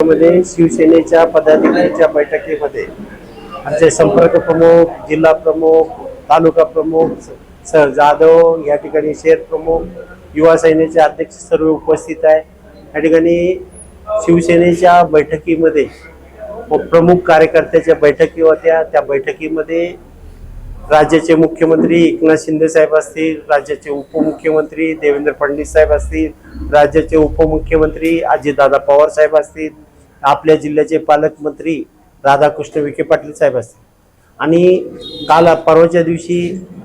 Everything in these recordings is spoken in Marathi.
मध्ये शिवसेनेच्या पदाधिकाऱ्यांच्या बैठकीमध्ये आमचे संपर्क प्रमुख जिल्हा प्रमुख तालुका प्रमुख सर जाधव या ठिकाणी शहर प्रमुख युवा सेनेचे अध्यक्ष सर्व उपस्थित आहे. या ठिकाणी शिवसेनेच्या बैठकीमध्ये प्रमुख कार्यकर्त्याच्या बैठकी होत्या. त्या बैठकीमध्ये राज्याचे मुख्यमंत्री एकनाथ शिंदे साहेब असतील राज्याचे उपमुख्यमंत्री देवेंद्र फडणवीस साहेब असतील राज्याचे उपमुख्यमंत्री अजितदादा पवार साहेब असतील आपल्या जिल्ह्याचे पालकमंत्री राधाकृष्ण विखे पाटील साहेब असतील. आणि काल परवाच्या दिवशी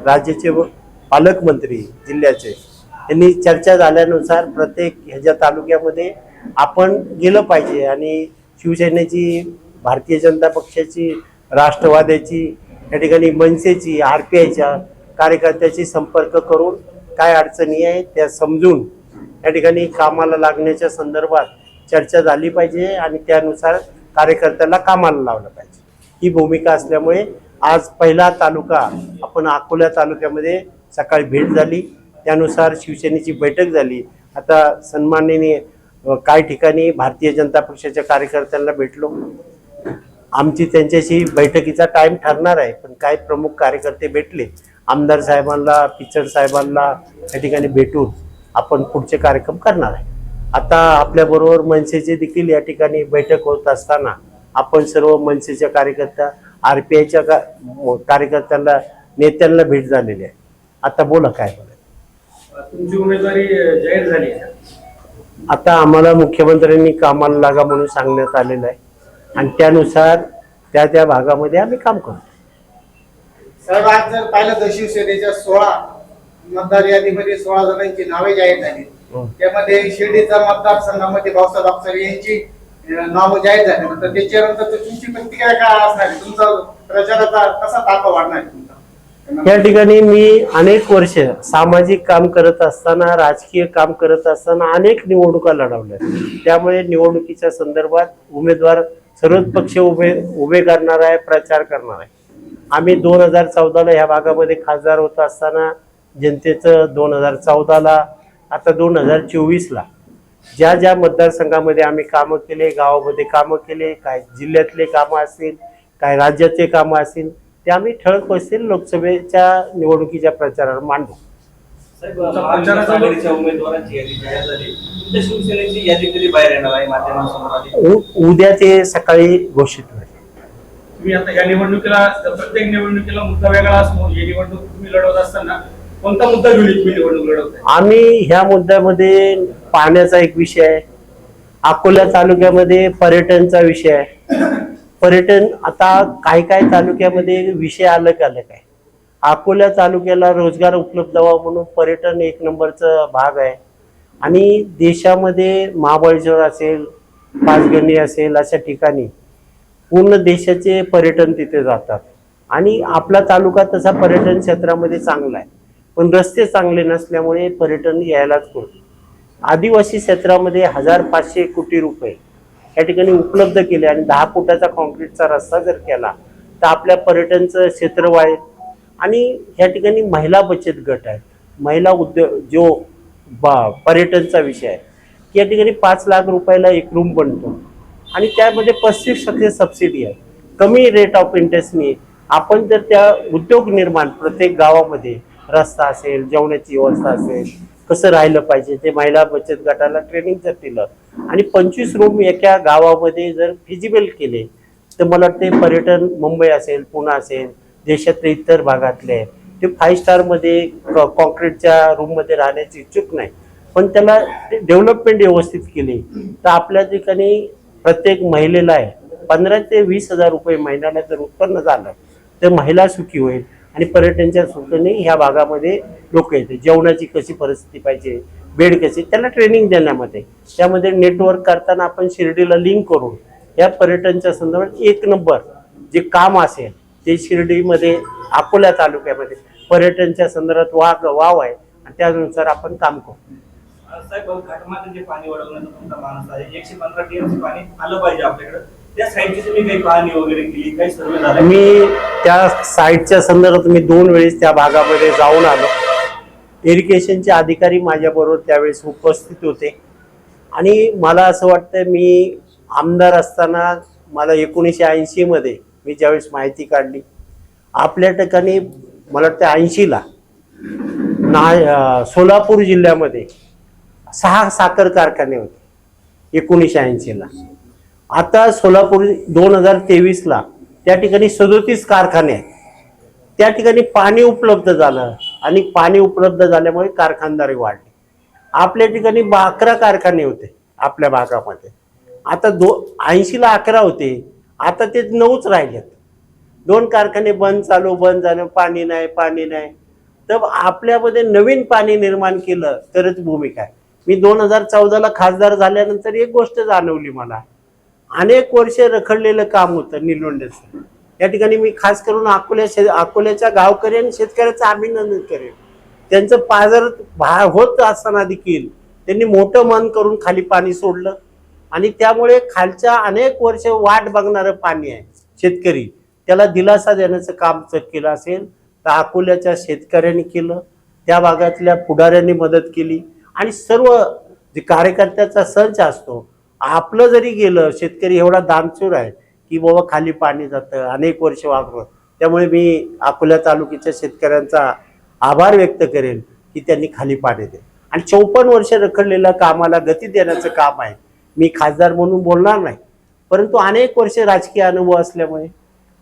राज्याचे व- पालकमंत्री जिल्ह्याचे यांनी चर्चा झाल्यानुसार प्रत्येक ह्याच्या तालुक्यामध्ये आपण गेलं पाहिजे. आणि शिवसेनेची भारतीय जनता पक्षाची राष्ट्रवाद्याची या ठिकाणी मनसेची आर पी आयच्या कार्यकर्त्याशी संपर्क करून काय अडचणी आहे त्या समजून या ठिकाणी कामाला लागण्याच्या संदर्भात चर्चा झाली पाहिजे आणि त्यानुसार कार्यकर्त्याला कामाला लावलं पाहिजे. ही भूमिका असल्यामुळे आज पहिला तालुका आपण अकोला तालुक्यामध्ये सकाळी भेट झाली. त्यानुसार शिवसेनेची बैठक झाली. आता सन्माननीय काही ठिकाणी भारतीय जनता पक्षाच्या कार्यकर्त्यांना भेटलो. आमची त्यांच्याशी बैठकीचा टाईम ठरणार आहे पण काही प्रमुख कार्यकर्ते भेटले. आमदार साहेबांना पिचड साहेबांना या ठिकाणी भेटून आपण पुढचे कार्यक्रम करणार आहे. आता आपल्याबरोबर मनसेचे देखील या ठिकाणी बैठक होत असताना आपण सर्व मनसेच्या कार्यकर्त्या आर पी आयच्या का कार्यकर्त्यांना नेत्यांना भेट झालेली आहे. आता बोला काय बोला तुमची उमेदवारी जाहीर झाली आहे. आता आम्हाला मुख्यमंत्र्यांनी कामाला लागा म्हणून सांगण्यात आलेलं आहे. आणि त्यानुसार त्या त्या भागामध्ये आम्ही काम करतो. साहेब आज जर पाहिलं तर शिवसेनेच्या सोळा मतदार यादीमध्ये सोळा जणांची नावे जाहीर झाली. त्यामध्ये शिर्डीचा मतदारसंघामध्ये भाऊसाहेब अक्षरे यांची नाव जाहीर झाली. तर त्याच्यानंतर तुमची प्रतिक्रिया काय असणार आहे तुमचा प्रचाराचा कसा तापा वाढणार आहे तुमचा? या ठिकाणी मी अनेक वर्ष सामाजिक काम करत असताना राजकीय काम करत असताना अनेक निवडणुका लढवल्या. त्यामुळे निवडणुकीच्या संदर्भात उमेदवार सर्वच पक्ष उभे उभे करणार आहे प्रचार करणार आहे. आम्ही दोन हजार चौदाला ह्या भागामध्ये खासदार होत असताना जनतेचं दोन हजार चौदाला आता दोन हजार चोवीसला ज्या ज्या मतदारसंघामध्ये आम्ही कामं केले गावामध्ये कामं केले काय जिल्ह्यातले कामं असतील काय राज्याचे कामं असतील ते आम्ही ठळक असतील लोकसभेच्या निवडणुकीच्या प्रचारावर मांडू. साहेब, महाविकास आघाडीच्या उमेदवारांची यादी जाहीर झाली. तुमच्या शिवसेनेची यादी कधी बाहेर येणार आहे माध्यमांसमोर आली उ- उद्या ते सकाळी घोषित होईल. तुम्ही आता या निवडणुकीला प्रत्येक निवडणुकीला मुद्दा वेगळा असतो. ही निवडणूक तुम्ही लढवत असताना कोणता मुद्दा घेऊन आम्ही ह्या मुद्द्यामध्ये पाण्याचा एक विषय आहे. अकोला तालुक्यामध्ये पर्यटनचा विषय आहे. पर्यटन आता काही काही तालुक्यामध्ये विषय अलग अलग आहे अकोला तालुक्याला रोजगार उपलब्ध व्हावा म्हणून पर्यटन एक नंबरचा भाग आहे. आणि देशामध्ये महाबळेश्वर असेल पाचगणी असेल अशा ठिकाणी पूर्ण देशाचे पर्यटन तिथे जातात. आणि आपला तालुका तसा पर्यटन क्षेत्रामध्ये चांगला आहे. पण रस्ते चांगले नसल्यामुळे पर्यटन यायलाच करतो आदिवासी क्षेत्रामध्ये हजार पाचशे कोटी रुपये या ठिकाणी उपलब्ध केले आणि दहा फुटाचा कॉन्क्रीटचा रस्ता जर केला तर आपल्या पर्यटनचं क्षेत्र वाढेल. आणि या ठिकाणी महिला बचत गट आहेत. महिला उद्योग जो बा पर्यटनचा विषय आहे या ठिकाणी पाच लाख रुपयाला एक रूम बनतो. आणि त्यामध्ये पस्तीस टक्के सबसिडी आहे. कमी रेट ऑफ इंटरेस्टनी आपण जर त्या उद्योग निर्माण प्रत्येक गावामध्ये रस्ता असेल जेवणाची व्यवस्था असेल कसं राहिलं पाहिजे ते महिला बचत गटाला ट्रेनिंग जर दिलं आणि पंचवीस रूम एका गावामध्ये जर फिजिबल केले तर मला वाटते पर्यटन मुंबई असेल पुणे असेल देशातले इतर भागातले ते फाईव्ह स्टारमध्ये कॉन्क्रीटच्या रूममध्ये राहण्याची इच्छुक नाही. पण त्याला डेव्हलपमेंट व्यवस्थित केली तर आपल्या ठिकाणी प्रत्येक महिलेला आहे. पंधरा ते वीस हजार रुपये महिन्याला जर उत्पन्न झालं तर महिला सुखी होईल. आणि पर्यटनच्या सुखीने ह्या भागामध्ये लोक येते जेवणाची कशी परिस्थिती पाहिजे बेड कशी त्याला ट्रेनिंग देण्यामध्ये. त्यामध्ये नेटवर्क करताना आपण शिर्डीला लिंक करून या पर्यटनच्या संदर्भात एक नंबर जे काम असेल ते शिर्डीमध्ये अकोला तालुक्यामध्ये पर्यटनच्या संदर्भात वाव वाव आहे आणि त्यानुसार आपण काम करू. साहेब घाटमाते जे पाणी वळवण्याचा तुमचा आहे एकशे पंधरा टीएमसी पाणी आलं पाहिजे आपल्याकडं. त्या साईटची तुम्ही काही पाहणी वगैरे केली? काही सर्वे झाला मी त्या साईटच्या संदर्भात मी दोन वेळेस त्या भागामध्ये जाऊन आलो. इरिगेशनचे अधिकारी माझ्याबरोबर त्यावेळेस उपस्थित होते. आणि मला असं वाटतं मी आमदार असताना मला एकोणीसशे ऐंशीमध्ये मी ज्यावेळेस माहिती काढली आपल्या ठिकाणी मला वाटतं ऐंशीला ना सोलापूर जिल्ह्यामध्ये सहा साखर कारखाने होते एकोणीसशे ऐंशीला आता सोलापूर दोन हजार तेवीसला त्या ठिकाणी सदोतीस कारखाने आहेत. त्या ठिकाणी पाणी उपलब्ध झालं आणि पाणी उपलब्ध झाल्यामुळे कारखानदारी वाढली. आपल्या ठिकाणी बा- अकरा कारखाने होते आपल्या भागामध्ये. आता दो ऐंशीला अकरा होते. आता ते नऊच राहिलेत. दोन कारखाने बंद चालू बंद झालं. पाणी नाही पाणी नाही. तर आपल्यामध्ये नवीन पाणी निर्माण केलं तरच भूमिका आहे. मी दोन हजार चौदाला खासदार झाल्यानंतर एक गोष्ट जाणवली मला. अनेक वर्ष रखडलेलं काम होतं निलोंडेचं या ठिकाणी मी खास करून अकोल्या शे अकोल्याच्या गावकरी आणि शेतकऱ्याचं अभिनंदन करेन. त्यांचं पाजर भा होत असताना देखील त्यांनी मोठं मन करून खाली पाणी सोडलं आणि त्यामुळे खालच्या अनेक वर्ष वाट बघणारं पाणी आहे शेतकरी. त्याला दिलासा देण्याचं काम जर केलं असेल तर अकोल्याच्या शेतकऱ्यांनी केलं त्या भागातल्या पुढाऱ्यांनी मदत केली आणि सर्व जे कार्यकर्त्याचा संच असतो आपलं जरी गेलं शेतकरी एवढा दानशूर आहे की बाबा खाली पाणी जातं अनेक वर्ष वापरत. त्यामुळे मी अकोला तालुक्याच्या शेतकऱ्यांचा आभार व्यक्त करेन की त्यांनी खाली पाणी दे आणि चौपन्न वर्ष रखडलेल्या कामाला गती देण्याचं काम आहे. मी खासदार म्हणून बोलणार नाही. परंतु अनेक वर्ष राजकीय अनुभव असल्यामुळे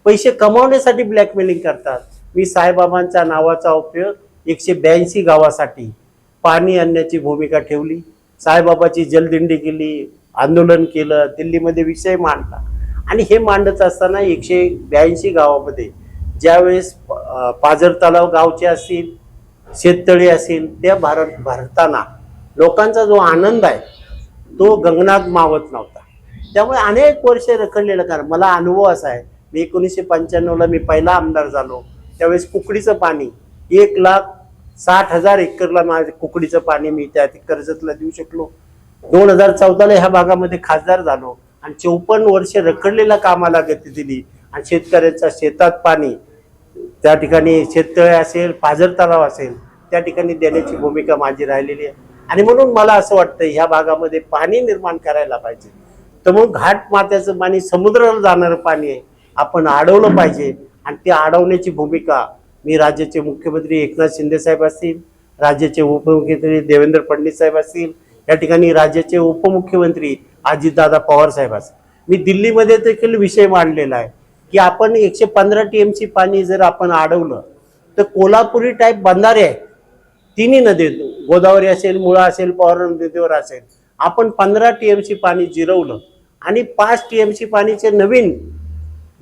पैसे कमावण्यासाठी ब्लॅकमेलिंग करतात. मी साईबाबांच्या नावाचा उपयोग एकशे ब्याऐंशी गावासाठी पाणी आणण्याची भूमिका ठेवली. साईबाबाची जलदिंडी केली. आंदोलन केलं दिल्लीमध्ये विषय मांडला. आणि हे मांडत असताना एकशे ब्याऐंशी गावामध्ये ज्यावेळेस पाझर तलाव गावचे असतील शेततळी असेल त्या भारत भरताना लोकांचा जो आनंद आहे तो गंगनात मावत नव्हता. त्यामुळे अनेक वर्ष रखडलेलं कारण मला अनुभव असा आहे मी एकोणीसशे पंच्याण्णवला मी पहिला आमदार झालो. त्यावेळेस कुकडीचं पाणी एक लाख साठ हजार एकरला माझं कुकडीचं पाणी मी त्या कर्जतला देऊ शकलो. दोन हजार चौदाला ह्या भागामध्ये खासदार झालो आणि चौपन्न वर्ष रखडलेल्या कामाला गती दिली. आणि शेतकऱ्यांच्या शेतात पाणी त्या ठिकाणी शेततळे असेल पाझर तलाव असेल त्या ठिकाणी देण्याची भूमिका माझी राहिलेली आहे. आणि म्हणून मला असं वाटतं ह्या भागामध्ये पाणी निर्माण करायला पाहिजे. तर मग घाट मात्याचं पाणी समुद्राला जाणारं पाणी आहे आपण अडवलं पाहिजे. आणि ते अडवण्याची भूमिका मी राज्याचे मुख्यमंत्री एकनाथ शिंदे साहेब असतील राज्याचे उपमुख्यमंत्री देवेंद्र फडणवीस साहेब असतील या ठिकाणी राज्याचे उपमुख्यमंत्री अजितदादा पवार साहेब मी दिल्लीमध्ये देखील विषय मांडलेला आहे की आपण एकशे पंधरा टी एम सी पाणी जर आपण अडवलं तर कोल्हापुरी टाईप बंधारे आहे तिन्ही नदी गोदावरी असेल मुळा असेल पवार नदीवर असेल. आपण पंधरा टी एम सी पाणी जिरवलं आणि पाच टी एम सी पाणीचे नवीन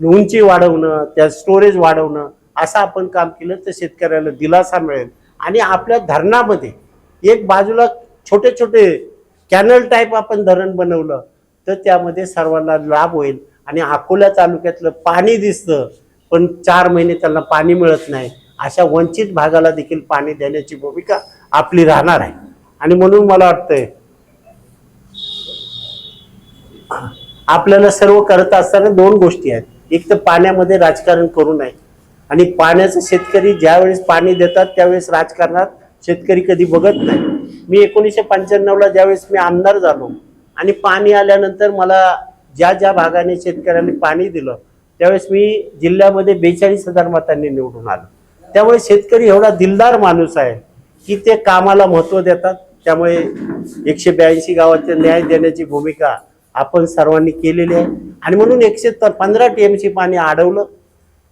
उंची वाढवणं त्या स्टोरेज वाढवणं असं आपण काम केलं तर शेतकऱ्याला दिलासा मिळेल. आणि आपल्या धरणामध्ये एक बाजूला छोटे छोटे कॅनल टाईप आपण धरण बनवलं तर त्यामध्ये सर्वांना लाभ होईल. आणि अकोला तालुक्यातलं पाणी दिसतं पण चार महिने त्यांना पाणी मिळत नाही. अशा वंचित भागाला देखील पाणी देण्याची भूमिका आपली राहणार आहे. आणि म्हणून मला वाटतंय आपल्याला सर्व करत असताना दोन गोष्टी आहेत. एक तर पाण्यामध्ये राजकारण करू नये. आणि पाण्याचं शेतकरी ज्यावेळेस पाणी देतात त्यावेळेस राजकारणात शेतकरी कधी बघत नाही. मी एकोणीसशे पंच्याण्णवला ज्यावेळेस मी आमदार झालो आणि पाणी आल्यानंतर मला ज्या ज्या भागाने शेतकऱ्यांनी पाणी दिलं त्यावेळेस मी जिल्ह्यामध्ये बेचाळीस हजार मतांनी निवडून आलो. त्यामुळे शेतकरी एवढा दिलदार माणूस आहे की ते कामाला महत्त्व देतात. त्यामुळे एकशे ब्याऐंशी गावाचे न्याय देण्याची भूमिका आपण सर्वांनी केलेली आहे. आणि म्हणून एकशे तर पंधरा टी एम सी पाणी अडवलं.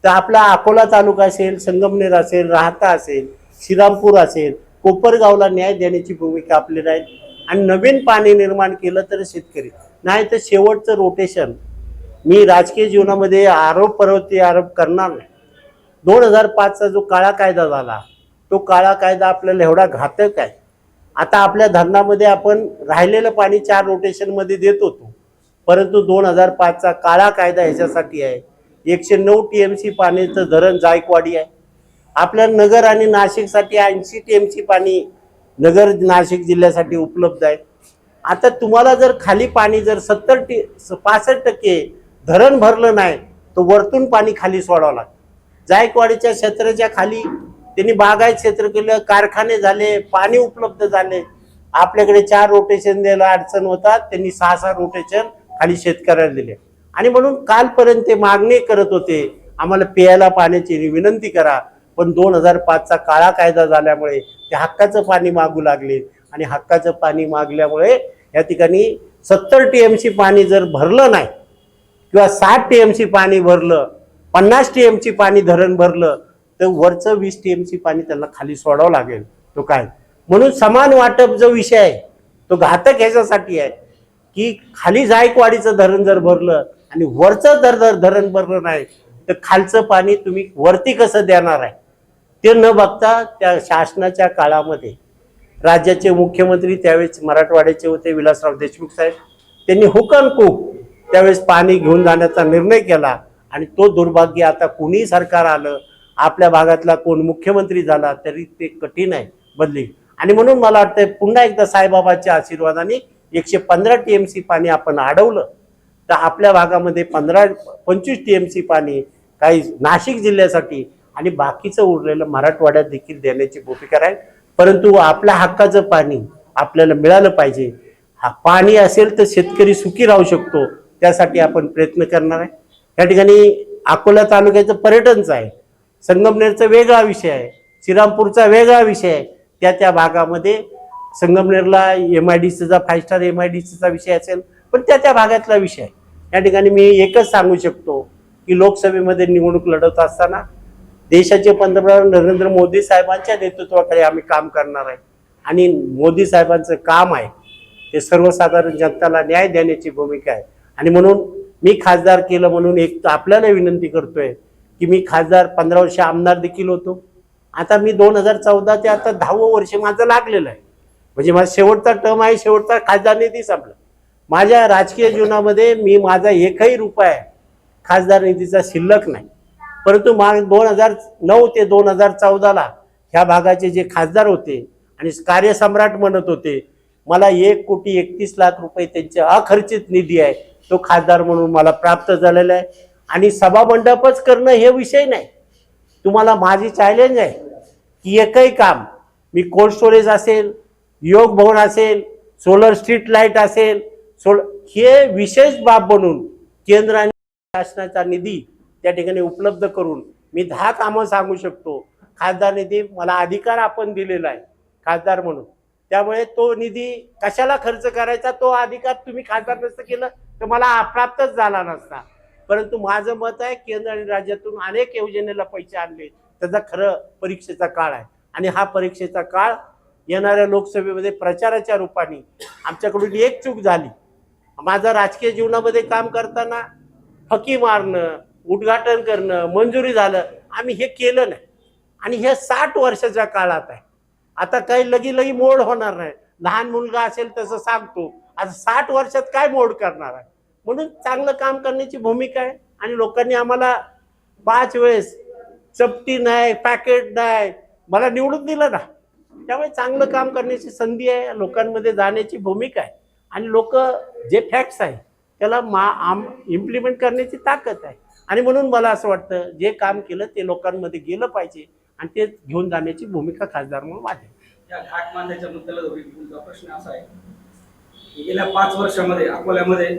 तर आपला अकोला तालुका असेल संगमनेर असेल राहता असेल श्रीरामपूर असेल कोपरगावला न्याय देण्याची भूमिका आपली राहील. आणि नवीन पाणी निर्माण केलं तर शेतकरी. नाही तर शेवटचं रोटेशन मी राजकीय जीवनामध्ये आरोप परवती आरोप करणार नाही. दोन हजार पाचचा जो काळा कायदा झाला तो काळा कायदा आपल्याला एवढा घातक आहे. आता आपल्या धरणामध्ये आपण राहिलेलं पाणी चार रोटेशनमध्ये देत होतो. परंतु दोन हजार पाचचा काळा कायदा ह्याच्यासाठी आहे. एकशे नऊ टी एम सी पाण्याचं धरण जायकवाडी आहे. आपल्या नगर आणि नाशिकसाठी ऐंशी टी एम सी पाणी नगर नाशिक जिल्ह्यासाठी उपलब्ध आहे. आता तुम्हाला जर खाली पाणी जर सत्तर टी पासष्ट टक्के धरण भरलं नाही तर वरतून पाणी खाली सोडावं लागतं. जायकवाडीच्या क्षेत्राच्या खाली त्यांनी बागायत क्षेत्र केलं कारखाने झाले पाणी उपलब्ध झाले. आपल्याकडे चार रोटेशन द्यायला अडचण होतात त्यांनी सहा सहा रोटेशन खाली शेतकऱ्याला दिले. आणि म्हणून कालपर्यंत ते मागणी करत होते आम्हाला प्यायला पाण्याची विनंती करा. पण दोन हजार पाचचा काळा कायदा झाल्यामुळे ते हक्काचं पाणी मागू लागले. आणि हक्काचं पाणी मागल्यामुळे या ठिकाणी सत्तर टी एम सी पाणी जर भरलं नाही किंवा साठ टी एम सी पाणी भरलं पन्नास टी एम सी पाणी धरण भरलं तर वरचं वीस टी एम सी पाणी त्यांना खाली सोडावं लागेल. तो काय? म्हणून समान वाटप जो विषय आहे तो घातक ह्याच्यासाठी आहे की खाली जायकवाडीचं धरण जर भरलं आणि वरचं जर जर धरण भरलं नाही तर खालचं पाणी तुम्ही वरती कसं देणार आहे? ते न बघता त्या शासनाच्या काळामध्ये राज्याचे मुख्यमंत्री त्यावेळेस मराठवाड्याचे होते विलासराव देशमुख साहेब त्यांनी हुकनकूक त्यावेळेस पाणी घेऊन जाण्याचा निर्णय केला आणि तो दुर्भाग्य आता कुणीही सरकार आलं आपल्या भागातला कोण मुख्यमंत्री झाला तरी ते कठीण आहे बदली. आणि म्हणून मला वाटतंय पुन्हा एकदा साईबाबाच्या आशीर्वादाने एकशे पंधरा टी एम सी पाणी आपण अडवलं. तर आपल्या भागामध्ये पंधरा पंचवीस टी एम सी पाणी काही नाशिक जिल्ह्यासाठी आणि बाकीचं उरलेलं मराठवाड्यात देखील देण्याची भूमिका राहील. परंतु आपल्या हक्काचं पाणी आपल्याला मिळालं पाहिजे. हा पाणी असेल तर शेतकरी सुखी राहू शकतो त्यासाठी आपण प्रयत्न करणार आहे. या ठिकाणी अकोला तालुक्याचं पर्यटनचं आहे. संगमनेरचा वेगळा विषय आहे. श्रीरामपूरचा वेगळा विषय आहे. त्या त्या भागामध्ये संगमनेरला एम आय डी सीचा five star M I D सीचा विषय असेल पण त्या त्या भागातला विषय आहे. या ठिकाणी मी एकच सांगू शकतो की लोकसभेमध्ये निवडणूक लढवत असताना देशाचे पंतप्रधान नरेंद्र मोदी साहेबांच्या नेतृत्वाखाली आम्ही काम करणार आहे. आणि मोदी साहेबांचं काम आहे. ते सर्वसाधारण जनताला न्याय देण्याची भूमिका आहे. आणि म्हणून मी खासदार केलं म्हणून एक तर आपल्याला विनंती करतोय की मी खासदार पंधरा वर्ष आमदार देखील होतो. आता मी दोन हजार चौदा ते आता दहावं वर्ष माझं लागलेलं आहे. म्हणजे माझा शेवटचा टर्म आहे शेवटचा खासदार निधी संपला. माझ्या राजकीय जीवनामध्ये मी माझा एकही रुपया खासदार निधीचा शिल्लक नाही. परंतु माग दोन हजार नऊ ते दोन हजार चौदाला ह्या भागाचे जे खासदार होते आणि कार्यसम्राट म्हणत होते मला एक कोटी एकतीस लाख रुपये त्यांचे अखर्चित निधी आहे तो खासदार म्हणून मला प्राप्त झालेला आहे. आणि सभामंडपच करणं हे विषय नाही. तुम्हाला माझी चॅलेंज आहे की एकही काम मी कोल्ड स्टोरेज असेल योग भवन असेल सोलर स्ट्रीट लाइट असेल सोल हे विशेष बाब बनून केंद्र आणि शासनाचा निधी त्या ठिकाणी उपलब्ध करून मी दहा कामं सांगू शकतो. खासदार निधी मला अधिकार आपण दिलेला आहे खासदार म्हणून. त्यामुळे तो निधी कशाला खर्च करायचा तो अधिकार तुम्ही खासदार नसतं केलं तर मला अप्राप्तच झाला नसता. परंतु माझं मत आहे केंद्र आणि राज्यातून अनेक योजनेला पैसे आणले. त्याचा खरं परीक्षेचा काळ आहे. आणि हा परीक्षेचा काळ येणाऱ्या लोकसभेमध्ये प्रचाराच्या रूपाने आमच्याकडून एक चूक झाली. माझं राजकीय जीवनामध्ये काम करताना फकी मारणं उद्घाटन करणं मंजुरी झालं आम्ही हे केलं नाही. आणि हे साठ वर्षाच्या काळात आहे. आता काही लगी लगी मोड होणार नाही. लहान मुलगा असेल तसं सांगतो. आता साठ वर्षात काय मोड करणार आहे? म्हणून चांगलं काम करण्याची भूमिका आहे. आणि लोकांनी आम्हाला पाच वेळेस चपटी नाही पॅकेट नाही मला निवडून दिलं ना. त्यामुळे चांगलं काम करण्याची संधी आहे. लोकांमध्ये जाण्याची भूमिका आहे. आणि लोक जे फॅक्ट्स आहे त्याला मा आम इम्प्लिमेंट करण्याची ताकद आहे. आणि म्हणून मला असं वाटतं जे काम केलं ते लोकांमध्ये गेलं पाहिजे आणि ते घेऊन जाण्याची भूमिका खासदार म्हणून माझी या घाट मुद्द्याला तुमचा प्रश्न असा आहे की गेल्या पाच वर्षामध्ये अकोल्यामध्ये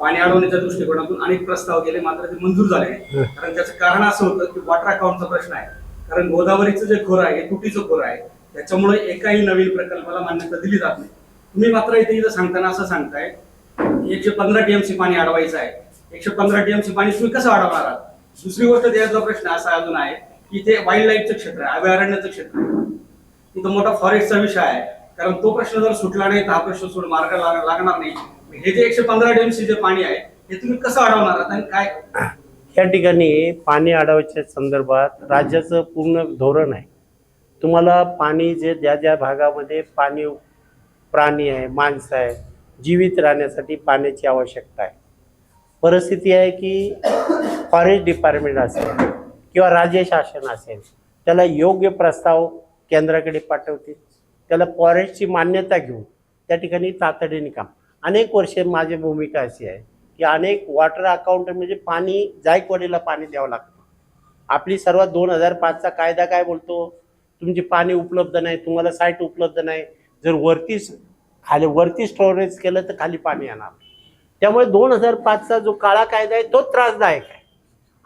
पाणी अडवण्याच्या दृष्टिकोनातून अनेक प्रस्ताव गेले मात्र ते मंजूर झाले नाही. कारण त्याचं कारण असं होतं की वॉटर अकाउंटचा प्रश्न आहे. कारण गोदावरीचं जे खोरं आहे हे तुटीचं खोरं आहे. त्याच्यामुळे एकाही नवीन प्रकल्पाला मान्यता दिली जात नाही. तुम्ही मात्र इथे इथं सांगताना असं सांगताय की एकशे पंधरा टीएमसी पाणी अडवायचं आहे. एकशे पंधरा टीएमसी पाणी तुम्ही कसं वाढवणार आहात? दुसरी गोष्ट द्यायचा प्रश्न असा अजून आहे की इथे वाईल्ड लाईफचं क्षेत्र आहे अभयारण्याचं क्षेत्र आहे. तिथं मोठा फॉरेस्टचा विषय आहे. कारण तो प्रश्न जर सुटला नाही तर हा प्रश्न सोड मार्ग लागणार नाही. हे जे एकशे पंधरा टीएमसी जे पाणी आहे हे तुम्ही कसं अडवणार आहात आणि काय? या ठिकाणी पाणी अडवायच्या संदर्भात राज्याचं पूर्ण धोरण आहे. तुम्हाला पाणी जे ज्या ज्या भागामध्ये पाणी प्राणी आहे माणसं आहे जीवित राहण्यासाठी पाण्याची आवश्यकता आहे. परिस्थिती आहे की फॉरेस्ट डिपार्टमेंट असेल किंवा राज्य शासन असेल त्याला योग्य प्रस्ताव केंद्राकडे पाठवते त्याला फॉरेस्टची मान्यता घेऊन त्या ठिकाणी तातडीने काम. अनेक वर्षे माझी भूमिका अशी आहे की अनेक वॉटर अकाउंट म्हणजे पाणी जायकवाडीला पाणी द्यावं लागतं. आपली सर्वात दोन हजार पाचचा कायदा काय बोलतो? तुमची पाणी उपलब्ध नाही तुम्हाला साईट उपलब्ध नाही. जर वरती खाली वरती स्टोरेज केलं तर खाली पाणी येणार. त्यामुळे दोन हजार पाचचा जो काळा कायदा आहे तो त्रासदायक आहे.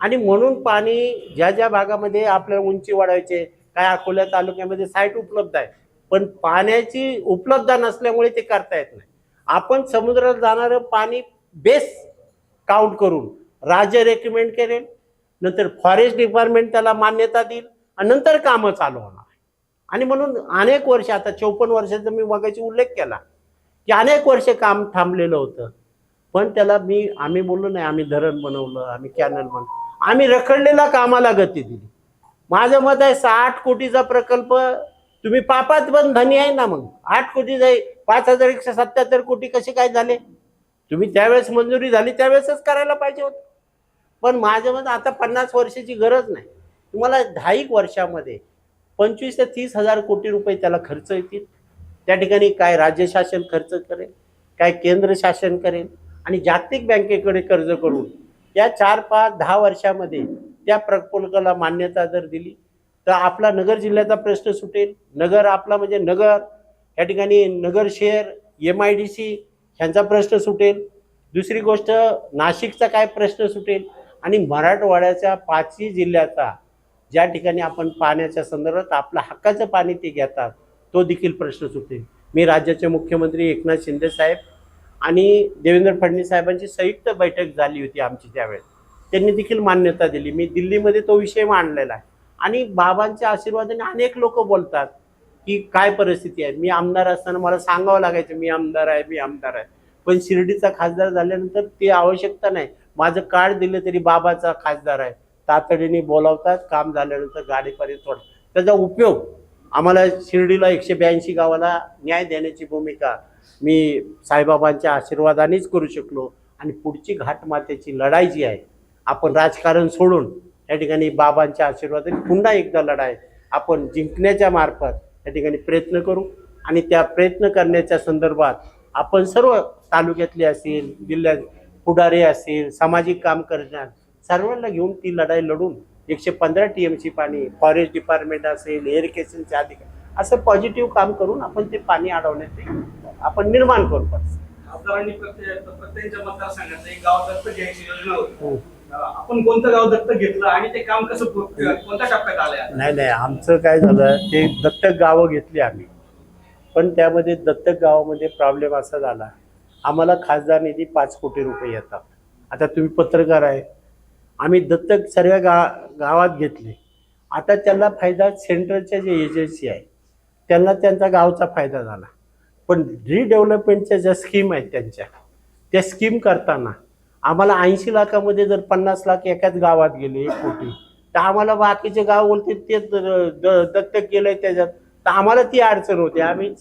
आणि म्हणून पाणी ज्या ज्या भागामध्ये आपल्याला उंची वाढवायचे काय अकोल्या तालुक्यामध्ये साईट उपलब्ध आहे पण पाण्याची उपलब्धता नसल्यामुळे ते करता येत नाही. आपण समुद्रात जाणारं पाणी बेस काउंट करून राज्य रेकमेंड करेल नंतर फॉरेस्ट डिपार्टमेंट त्याला मान्यता देईल आणि नंतर कामं चालू होणार. आणि म्हणून अनेक वर्ष आता चौपन्न वर्षाचा मी मगाशी उल्लेख केला की अनेक वर्ष काम थांबलेलं होतं. पण त्याला मी आम्ही बोललो नाही आम्ही धरण बनवलं आम्ही कॅनल बनवलं आम्ही रखडलेला कामाला गती दिली. माझं मत आहे साठ कोटीचा प्रकल्प तुम्ही पापात पण धनी आहे ना मग. आठ कोटी जाई पाच हजार एकशे सत्याहत्तर कोटी कसे काय झाले? तुम्ही त्यावेळेस मंजुरी झाली त्यावेळेसच करायला पाहिजे होतं. पण माझं मत आता पन्नास वर्षाची गरज नाही. तुम्हाला दहा एक वर्षामध्ये पंचवीस ते तीस हजार कोटी रुपये त्याला खर्च येतील. त्या ठिकाणी काय राज्य शासन खर्च करेल? काय केंद्र शासन करेल? जागतिक बँकेकडे कर्ज करून या चार पाच दहा वर्षामध्ये त्या प्रकल्पाला मान्यता जर दिली तर आपला नगर जिल्ह्याचा प्रश्न सुटेल. नगर आपला म्हणजे नगर या ठिकाणी नगर शहर एम आय डी सी ह्यांचा प्रश्न सुटेल. दुसरी गोष्ट नाशिकचा काय प्रश्न सुटेल? आणि मराठवाड्याच्या पाचही जिल्ह्याचा ज्या ठिकाणी आपण पाण्याच्या संदर्भात आपलं हक्काचं पाणी ते घेतात तो देखील प्रश्न सुटेल. मी राज्याचे मुख्यमंत्री एकनाथ शिंदे साहेब आणि देवेंद्र फडणवीस साहेबांची संयुक्त बैठक झाली होती आमची त्यावेळेस. त्यांनी देखील मान्यता दिली. मी दिल्लीमध्ये तो विषय मांडलेला आहे. आणि बाबांच्या आशीर्वादाने अनेक लोक बोलतात की काय परिस्थिती आहे? मी आमदार असताना मला सांगावं लागायचं मी आमदार आहे मी आमदार आहे. पण शिर्डीचा खासदार झाल्यानंतर ती आवश्यकता नाही. माझं कार्ड दिलं तरी बाबाचा खासदार आहे. तातडीने बोलावतात काम झाल्यानंतर गाडीपर्यंत सोड त्याचा उपयोग आम्हाला शिर्डीला एकशे ब्याऐंशी गावाला न्याय देण्याची भूमिका मी साईबाबांच्या आशीर्वादानेच करू शकलो आणि पुढची घाटमातेची लढाई जी आहे आपण राजकारण सोडून या ठिकाणी बाबांच्या आशीर्वादाने पुन्हा एकदा लढाई आपण जिंकण्याच्या मार्फत या ठिकाणी प्रयत्न करू आणि त्या प्रयत्न करण्याच्या संदर्भात आपण सर्व तालुक्यातले असेल जिल्ह्यात पुढारी असेल सामाजिक काम करणार सर्वांना घेऊन ती लढाई लढून एकशे पंधरा टी एम सी पाणी फॉरेस्ट डिपार्टमेंट असेल एरिकेशनच्या अधिकारी असं पॉझिटिव्ह काम करून आपण ते पाणी अडवण्याचे आपण निर्माण करू पण. खासदारांनी प्रत्येक प्रत्येकाच्या मतदारसंघात एक गाव दत्तक घ्यायची योजना होती. हो. आपण कोणतं गाव दत्तक घेतलं आणि ते काम कसं कोणत्या टप्प्यात आता? नाही नाही आमचं काय झालं ते दत्तक गावं घेतली आम्ही. पण त्यामध्ये दत्तक गावामध्ये प्रॉब्लेम असा झाला आम्हाला खासदार निधी पाच कोटी रुपये येतात. आता तुम्ही पत्रकार आहे. आम्ही दत्तक सर्व गा गावात घेतले. आता त्याला फायदा सेंट्रलच्या जे एजन्सी आहे त्यांना त्यांचा गावचा फायदा झाला. पण रिडेव्हलपमेंटच्या ज्या स्कीम आहेत त्यांच्या त्या स्कीम करताना आम्हाला ऐंशी लाखामध्ये जर पन्नास लाख एकाच गावात गेले एक कोटी तर आम्हाला बाकीचे गाव बोलते ते द- द- दत्तक त्याच्यात. तर आम्हाला ती अडचण होती. आम्ही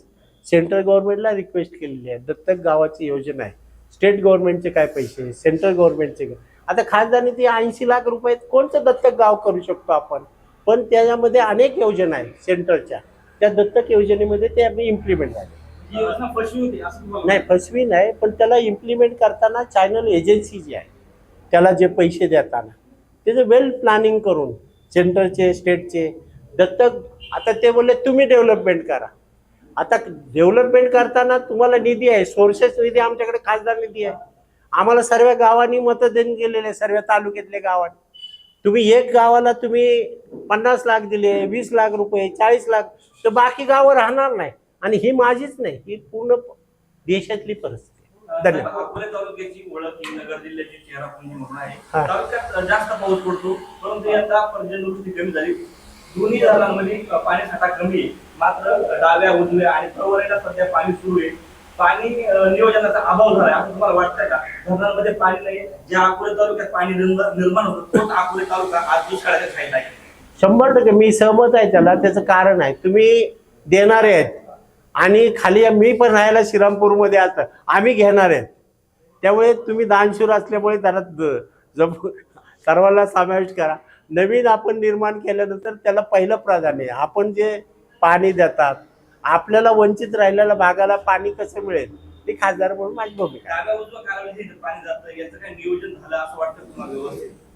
सेंट्रल गव्हर्नमेंटला रिक्वेस्ट केलेली आहे. दत्तक गावाची योजना आहे. स्टेट गव्हर्नमेंटचे काय पैसे सेंट्रल गव्हर्नमेंटचे आता खासदारने ती ऐंशी लाख रुपये कोणतं दत्तक गाव करू शकतो आपण? पण त्याच्यामध्ये अनेक योजना आहेत सेंट्रलच्या त्या दत्तक योजनेमध्ये ते आम्ही इम्प्लिमेंट झाले. नाही फसवी नाही पण त्याला इम्प्लिमेंट करताना चॅनल एजन्सी जी आहे त्याला जे पैसे देताना त्याचं वेल प्लॅनिंग करून सेंट्रलचे स्टेटचे दत्तक आता ते बोलले तुम्ही डेव्हलपमेंट करा. आता डेव्हलपमेंट करताना तुम्हाला निधी आहे सोर्सेस निधी आमच्याकडे खासदार निधी आहे. आम्हाला सर्व गावांनी मतं देऊन गेलेले सर्व तालुक्यातल्या गावांनी. तुम्ही एक गावाला तुम्ही पन्नास लाख दिले वीस लाख रुपये चाळीस लाख तर बाकी गावं राहणार नाही. आणि ही माझीच नाही ही पूर्ण देशातली परिस्थिती. धन्यवाद. अकोले तालुक्याची ओळख नगर जिल्ह्याची चेहरापुंजी म्हणून आहे. तालुक्यात जास्त पाऊस पडतो परंतु यंदा कमी झाली. दोन्ही धरणांमध्ये कमी आहे. मात्र डाव्या उजव्या आणि प्रवरेला सध्या पाणी सुरू आहे. पाणी नियोजनाचा अभाव झाला असं तुम्हाला वाटतंय का? धरणांमध्ये पाणी नाही ज्या अकोले तालुक्यात पाणी निर्माण होतं तोच अकोले तालुका आज दुष्काळाच्या खायला आहे. शंभर टक्के. मी सहमत आहे त्याला. त्याचं कारण आहे. तुम्ही देणारे आहेत. आणि खाली मी पण राहायला श्रीरामपूरमध्ये आता. आम्ही घेणार आहेत. त्यामुळे तुम्ही दानशूर असल्यामुळे त्याला ज- जम सर्वांना समाविष्ट करा. नवीन आपण निर्माण केल्यानंतर त्याला पहिलं प्राधान्य आहे. आपण जे पाणी देतात आपल्याला वंचित राहिलेल्या भागाला पाणी कसं मिळेल? ते खासदार म्हणून माझी भूमिका.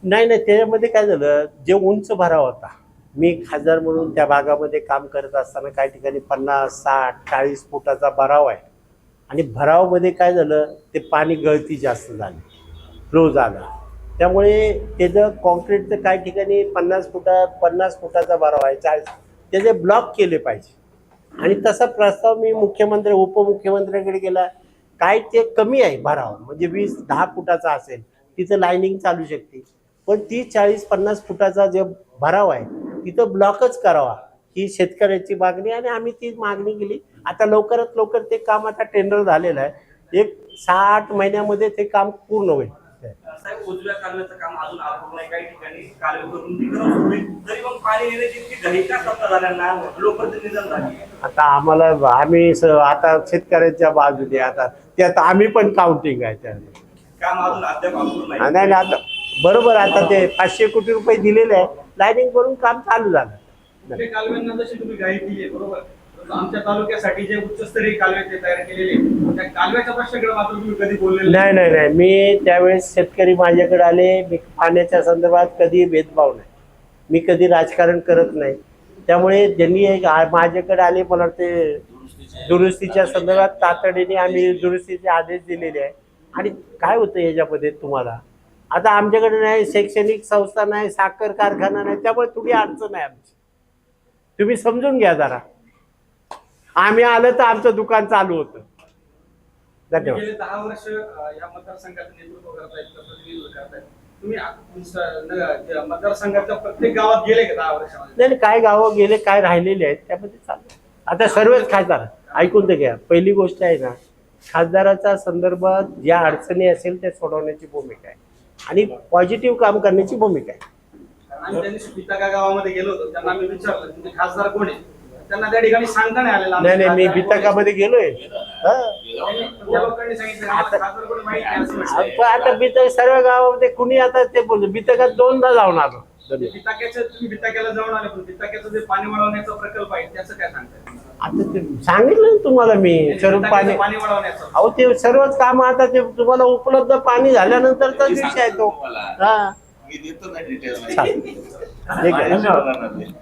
नाही नाही त्याच्यामध्ये काय झालं? जे उंच भराव होता. मी खासदार म्हणून त्या भागामध्ये काम करत असताना काही ठिकाणी पन्नास साठ चाळीस फुटाचा भराव आहे. आणि भरावमध्ये काय झालं? ते पाणी गळती जास्त झाली. फ्लो झाला. त्यामुळे त्याचं कॉन्क्रीटचं काही ठिकाणी पन्नास फुटा पन्नास फुटाचा भराव आहे चाळीस त्याचे ब्लॉक केले पाहिजे. आणि तसा प्रस्ताव मी मुख्यमंत्री उपमुख्यमंत्र्यांकडे गेला. काय ते कमी आहे भराव म्हणजे वीस दहा फुटाचा असेल तिथं लाईनिंग चालू शकते. पण तीस चाळीस पन्नास फुटाचा जे भराव आहे तिथं ब्लॉकच करावा. ही शेतकऱ्याची मागणी आणि आम्ही ती मागणी केली. आता लवकरात लवकर ते काम आता टेंडर झालेलं आहे. एक सहा आठ महिन्यामध्ये ते काम पूर्ण होईल. साहेब उजव्या कालव्याचं काम अजून अपूर्ण आहे काही ठिकाणी कालवे करून ती करून सुरू आहे. तरी मग पाणी येण्याची इतकी घाई का सत्ता झाल्यांना लोकप्रतिनिधी झाली. आता आम्हाला आम्ही स- आता शेतकऱ्यांच्या बाजूने आता त्यात आम्ही पण काउंटिंग आहे त्यामध्ये काम अजून अद्याप अपूर्ण आहे आणि आता बरोबर आता ते पाचशे कोटी रुपये दिलेले आहे. लाईनिंग करून काम चालू झालं. कालव्यांना जशी तुम्ही गाईड दिली बरोबर. आमच्या तालुक्यासाठी जे उच्चस्तरीय कालवे ते तयार केलेले त्या कालव्याच्या प्रश्नाकडे मात्र तुम्ही कधी बोलले नाही. नाही नाही मी त्यावेळेस शेतकरी माझ्याकडे आले. मी पाण्याच्या संदर्भात कधी भेदभाव नाही. मी कधी राजकारण करत नाही. त्यामुळे ज्यांनी माझ्याकडे आले मला वाटते दुरुस्तीच्या संदर्भात तातडीने आम्ही दुरुस्तीचे आदेश दिलेले आहे आणि काय होतं याच्यामध्ये तुम्हाला? आता आमच्याकडे नाही शैक्षणिक संस्था नाही साखर कारखाना नाही त्यामुळे थोडी अडचण आहे आमची. तुम्ही समजून घ्या जरा. आम्ही आलं तर आमचं दुकान चालू होतं. धन्यवाद. गेले दहा वर्ष अं, या मतदारसंघाचं नेतृत्व करतायत प्रतिनिधित्व करतायत. तुम्ही आ- स- न- जे मतदारसंघाच्या प्रत्येक गावात गेले का दहा वर्षामध्ये? नाही नाही, काय गावं गेले काय राहिलेले आहेत त्यामध्ये चालू आता सर्वच खासदार ऐकून तर घ्या. पहिली गोष्ट आहे ना खासदाराच्या संदर्भात ज्या अडचणी असेल त्या सोडवण्याची भूमिका आहे. आणि पॉझिटिव्ह काम करण्याची भूमिका आहे. आम्ही गावामध्ये गेलो होतो त्यांना आम्ही विचारलं तुमचे खासदार कोण आहे त्यांना त्या ठिकाणी सांगता नाही आलेलं नाही नाही मी. बिताकामध्ये गेलोय. हा. पण आता बितक सर्व गावामध्ये कुणी आता ते बोलतो बितकात दोनदा जाऊन आलो. बिताक्याचं तुम्ही बिताक्याला जाऊन आले पण बिताक्याचं जे पाणी वळवण्याचा प्रकल्प आहे त्याचं काय सांगताय? आता ते सांगितलं ना तुम्हाला मी सर्व पाणी पाणी वळवण्याचं अहो ते सर्वच काम आता ते तुम्हाला उपलब्ध पाणी झाल्यानंतरचाच विषय आहे तो. हा. मी देतो ना डिटेल. ठीक आहे.